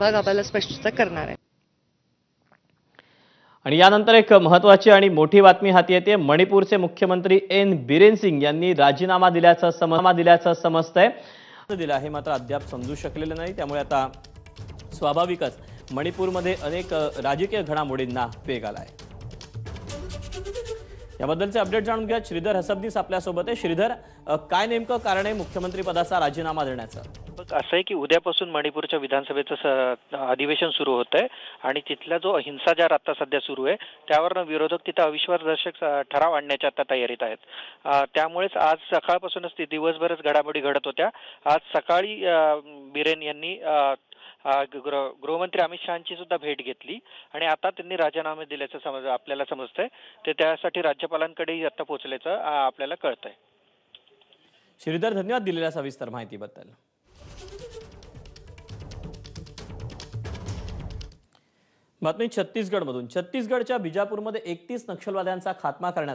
विभाग आपल्याला स्पष्टता करणार आहे. आणि यानंतर एक महत्वाची आणि मोठी बातमी हाती येते. मणिपूरचे मुख्यमंत्री एन बिरेन सिंग यांनी राजीनामा दिल्याचं सममा दिल्याचं समजतंय दिलं आहे मात्र अद्याप समजू शकलेलं नाही. त्यामुळे आता स्वाभाविकच मणिपूरमध्ये अनेक राजकीय घडामोडींना वेग आलाय. याबद्दलचे अपडेट जाणून घ्या. श्रीधर हसबनीस आपल्यासोबत आहे. श्रीधर काय नेमकं कारण आहे मुख्यमंत्री पदाचा राजीनामा देण्याचं? असं आहे की उद्यापासून मणिपूरच्या विधानसभेचं अधिवेशन सुरू होत आहे आणि तिथला जो हिंसाचार आता सध्या सुरू आहे त्यावर विरोधक तिथं अविश्वासदर्शक ठराव आणण्याच्या आता तयारीत आहेत. त्यामुळेच आज सकाळपासूनच ती दिवसभरच घडामोडी घडत होत्या. आज सकाळी बिरेन यांनी गृहमंत्री अमित शहाची सुद्धा भेट घेतली आणि आता त्यांनी राजीनामे दिल्याचं समज आपल्याला समजतंय. ते त्यासाठी राज्यपालांकडेही आता पोहोचल्याचं आपल्याला कळतंय. श्रीधर धन्यवाद दिलेल्या सविस्तर माहितीबद्दल. बातमी छत्तीसगडमधून. छत्तीसगडच्या बिजापूरमध्ये एकतीस नक्षलवाद्यांचा खात्मा करण्यात